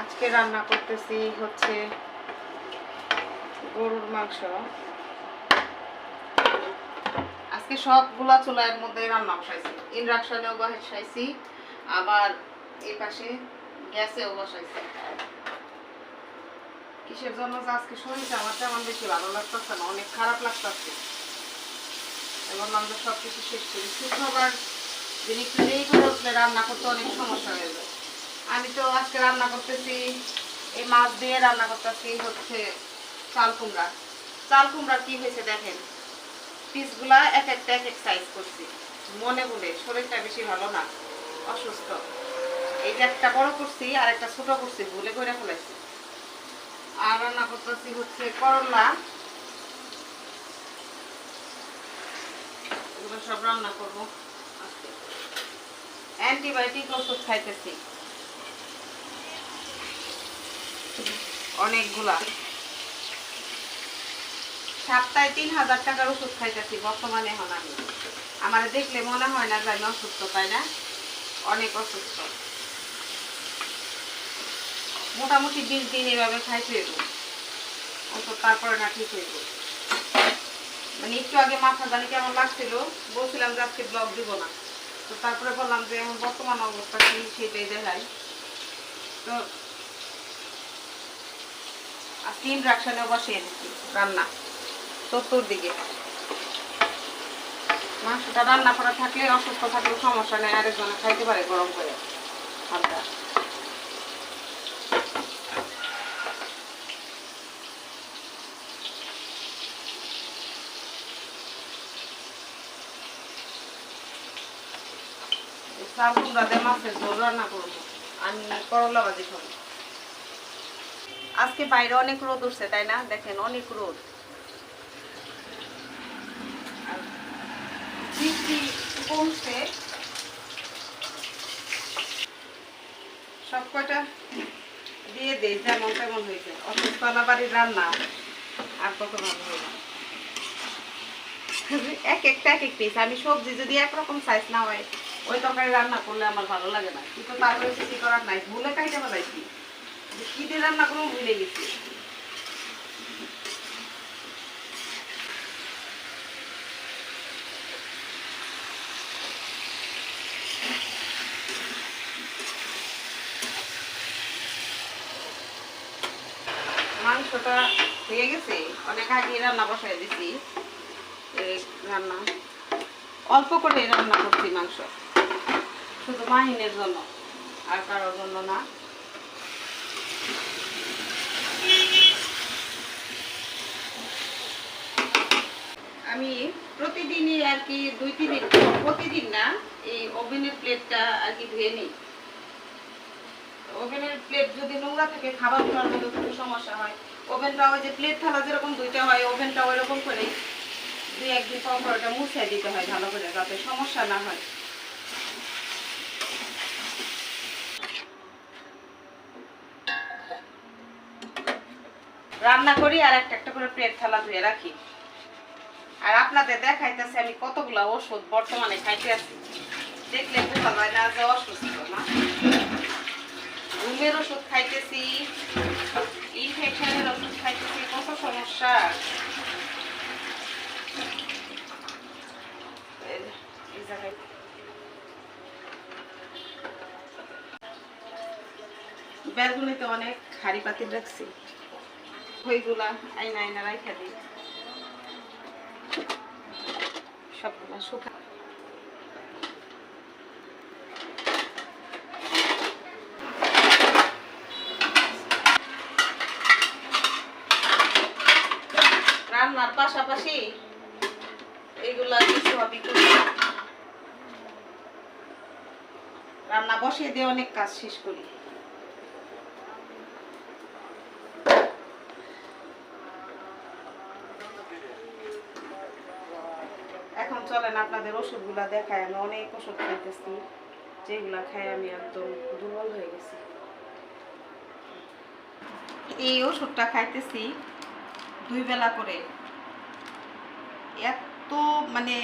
আজকে রান্না করতেছি হচ্ছে গরুর মাংস। আজকে সবগুলা চুলার মধ্যে রান্না বসাইছি। ইন্ডাকশনেও বসাইছি, আবার এই পাশে গ্যাসেও বসাইছি। কিসের জন্য যে আজকে শরীরটা আমার তেমন বেশি ভালো লাগতেছে না, অনেক খারাপ লাগতেছে। এবং আমরা সব কিছু শেষ করি। শুক্রবার দিন একটু দেরি করে রান্না করতে অনেক সমস্যা হয়ে যায়। আমি তো আজকে রান্না করতেছি, এই মাছ দিয়ে রান্না করতেছি হচ্ছে চাল কুমড়া। চাল কুমড়া কি হয়েছে দেখেন? পিসগুলা এক একটা এক এক সাইজ করছি। মনে বলে শরীরটা বেশি ভালো না, অসুস্থ। এইটা একটা বড় করছি আর একটা ছোট করছি, ভুলে করে ফেলেছি আর রান্না করতেছি হচ্ছে করলা। এগুলো সব রান্না করব। অ্যান্টিবায়োটিক ওষুধ খাইতেছি। অনেকগুলা। সপ্তাহে তিন হাজার টাকার ওষুধ খাইতেছি, বর্তমানে এখন আমি। আমার দেখলে মনে হয় না যে আমি অসুস্থ, তাই না? অনেক অসুস্থ। মোটামুটি বিশ দিন এভাবে খাইতে ওষুধ তারপরে না ঠিক হইব। মানে একটু আগে মাথা জানি কেমন লাগছিল, বলছিলাম যে আজকে ব্লগ দিব না। তো তারপরে বললাম যে এখন বর্তমান অবস্থা কি, সেটাই দেখাই। তো আজকে ইন্ডাকশনে বসিয়ে দিচ্ছি রান্না, চতুর্দিকে। মাংসটা রান্না করা থাকলে অসুস্থ থাকলে সমস্যা নেই, আরেকজনে খাইতে পারে গরম করে। মাছের ঝোল রান্না করব। আমি করলা ভাজি খাব আজকে বাইরে অনেক রোদ উঠছে, তাই না? দেখেন, অনেক রোদ। কমছে। সব কয়টা দিয়ে যেমন তেমন হয়েছে বাড়ির রান্না আর কত ভালো হয়ে। এক একটা, এক এক পিস আমি সবজি যদি একরকম সাইজ না হয়, ওই তরকারি রান্না করলে আমার ভালো লাগে না। কিন্তু তারপরে কিছু করার নাই। ভুলে পারাইছি যে কি দিয়ে রান্না করব ভুলে গেছি। মাংসটা হয়ে গেছে, অনেক আগে রান্না বসাই দিছি রান্না। অল্প করে রান্না করছি মাংস, শুধু মাহিনের জন্য, আর কারোর জন্য না আমি প্রতিদিনই আর কি, দুই তিন দিন প্রতিদিন না, এই ওভেনের প্লেটটা আর কি ধুয়ে নিই। ওভেনের প্লেট যদি নোংরা থাকে, খাবার খাওয়ার মধ্যে খুব সমস্যা হয়, ওভেনটা ওই যে প্লেট থালা যেরকম দুইটা হয়, ওভেনটা ওই রকম করে দুই একদিন পর পর মুছে দিতে হয় ভালো করে, যাতে সমস্যা না হয়। রান্না করি আর একটা একটা করে প্লেট থালা ধুয়ে রাখি। আর আপনাদের দেখাইতেছে আমি কতগুলা ওষুধ বর্তমানে খাইতে আছি দেখলে বোঝা যায় না যে অসুস্থ না। ঘুমের ওষুধ খাইতেছি ইনফেকশনের ওষুধ খাইতেছি, কত সমস্যা। বেলগুলিতে অনেক হাড়ি পাতি রাখছি। ওইগুলা আইনা আইনা রাইখা দিই। সবগুলা শুকা। রান্নার পাশাপাশি এগুলা কিছু করি। রান্না বসিয়ে দিয়ে অনেক কাজ শেষ করি এখন চলেন, আপনাদের ওষুধগুলা দেখায় আমি অনেক ওষুধ খাইতেছি, যেগুলা খাই আমি একদম দুর্বল হয়ে গেছি। এই ওষুধটা খাইতেছি দুই বেলা করে। এত মানে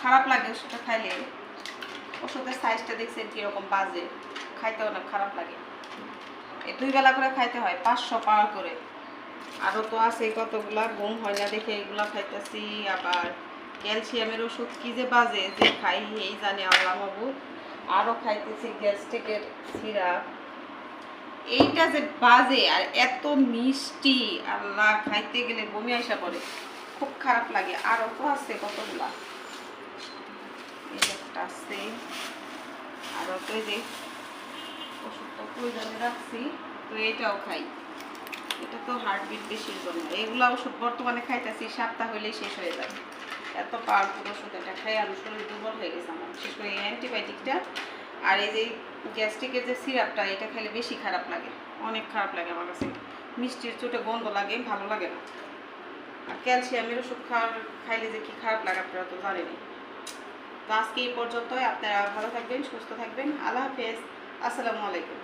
খারাপ লাগে ওষুধটা খাইলে। ওষুধের সাইজটা দেখছেন কীরকম বাজে, খাইতে অনেক খারাপ লাগে। দুই বেলা করে খাইতে হয়, পাঁচশো পাওয়া করে। আরও তো আছে কতগুলা, ঘুম হয় না দেখে এগুলা খাইতেছি, আবার ক্যালসিয়ামের ওষুধ কি যে বাজে, যে খাই এই জানি আল্লাহ বাবু। আরও খাইতেছি গ্যাস্ট্রিকের সিরাপ। এইটা যে বাজে আর এত মিষ্টি, আল্লাহ, খাইতে গেলে বমি আসা পড়ে। খুব খারাপ লাগে। আরও তো আছে কতগুলা? একটা আছে। আরও তো যে ওষুধটা প্রয়োজনে রাখছি, তো এটাও খাই। এটা তো হার্টবিট বেশির জন্য। এগুলা ওষুধ বর্তমানে খাইতেছি, সপ্তাহ হলেই শেষ হয়ে যাবে। এত পাওয়ারফুল ওষুধ, এটা খাই আমি শরীর দুর্বল হয়ে গেছে আমার। বিশেষ করে এই অ্যান্টিবায়োটিকটা আর এই যে গ্যাস্ট্রিকের যে সিরাপটা এটা খেলে বেশি খারাপ লাগে। অনেক খারাপ লাগে আমার কাছে। মিষ্টির চোটে গন্ধ লাগে, ভালো লাগে না। আর ক্যালসিয়ামের ওষুধ খাওয়ার, খাইলে যে কি খারাপ লাগে আপনারা তো জানেনই। তো আজকে এই পর্যন্তই। আপনারা ভালো থাকবেন, সুস্থ থাকবেন। আল্লাহ হাফেজ। আসসালামু আলাইকুম।